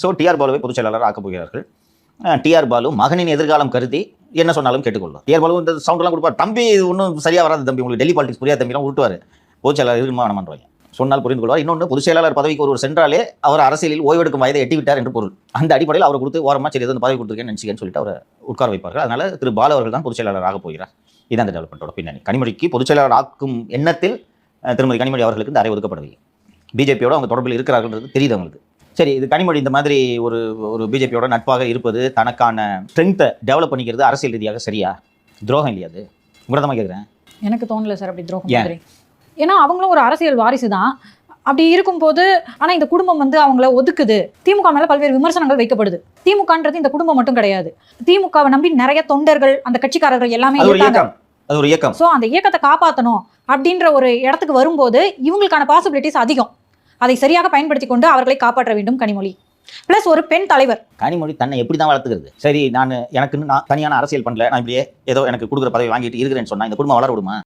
So TR பாலுவை பொதுச் செயலாளர் ஆக்கப் போகிறார்கள். டிஆர் பாலு மகனின் எதிர்காலம் கருதி என்ன சொன்னாலும் கேட்டுக்கொள்ளும் டிஆர் பாலு இந்த சவுண்டெல்லாம் கொடுப்பார். தம்பி இது ஒன்றும் சரியாக வராது தம்பி. உங்களுக்கு டெல்லி பாலிடிக்ஸ் புரியாத தம்பிலாம் உருட்டுவார். பொதுச் செயலாளர் தீர்மானம்ன்றவங்க சொன்னால் புரிந்து கொள்வார். இன்னொன்று பொதுச் செயலாளர் பதவிக்கு ஒருவர் சென்றாலே அவர் அரசியலில் ஓய்வெடுக்கும் வயதை எட்டி விட்டார் என்று பொருள். அந்த அடிப்படையில் அவர் கொடுத்து ஓரமாக சரி எது பதவி கொடுத்துருக்கேன்னு நினச்சிக்கன்னு சொல்லிட்டு அவரை உட்கார வைப்பார்கள். அதனால் திரு பாலு அவர்கள் தான் பொதுச் செயலாளர் ஆக போகிறார். இதான் அந்த டெவலப்மெண்ட்டோட பின்னணி. கனிமொழிக்கு பொதுச் செயலாளர் ஆக்கும் எண்ணத்தில் திருமதி கனிமொழி அவர்களுக்கு இந்த அறை ஒதுக்கப்படவில்லை பிஜேபியோட அவங்க தொடர்பில் இருக்கிறார்கள் தெரியுது அவங்களுக்கு. சரி இது கனிமொழி இந்த மாதிரி ஒரு ஒரு பிஜேபியோட நட்பாக இருப்பது தனக்கான ஸ்ட்ரென்த்தை டெவலப் பண்ணிக்கிறது அரசியல் ரீதியாக சரியா? துரோகம் இல்லையா அது? உங்களை தான் கேட்குறேன் எனக்கு தோணல சார் அப்படி துரோகம் ஏன்னா அவங்களும் ஒரு அரசியல் வாரிசு தான் அப்படி இருக்கும்போது ஆனா இந்த குடும்பம் வந்து அவங்கள ஒதுக்குது. திமுக மேல பல்வேறு விமர்சனங்கள் வைக்கப்படுது. திமுகன்றது இந்த குடும்பம் மட்டும் கிடையாது. திமுகவை நம்பி நிறைய தொண்டர்கள் அந்த கட்சிக்காரர்கள் எல்லாமே இருக்காங்க. அது ஒரு இயக்கம். ஸோ அந்த இயக்கத்தை காப்பாற்றணும் அப்படின்ற ஒரு இடத்துக்கு வரும்போது இவங்களுக்கான பாசிபிலிட்டிஸ் அதிகம். அதை சரியாக பயன்படுத்தி கொண்டு அவர்களை காப்பாற்ற வேண்டும் கனிமொழி. ப்ளஸ் ஒரு பெண் தலைவர். கனிமொழி தன்னை எப்படி தான் வளர்த்துக்கிறது? சரி நான் எனக்கு நான் தனியான அரசியல் பண்ணல நான் இப்படியே ஏதோ எனக்கு கொடுக்குற பதவி வாங்கிட்டு இருக்கிறேன்னு சொன்னா இந்த குடும்பம் வளர விடுமா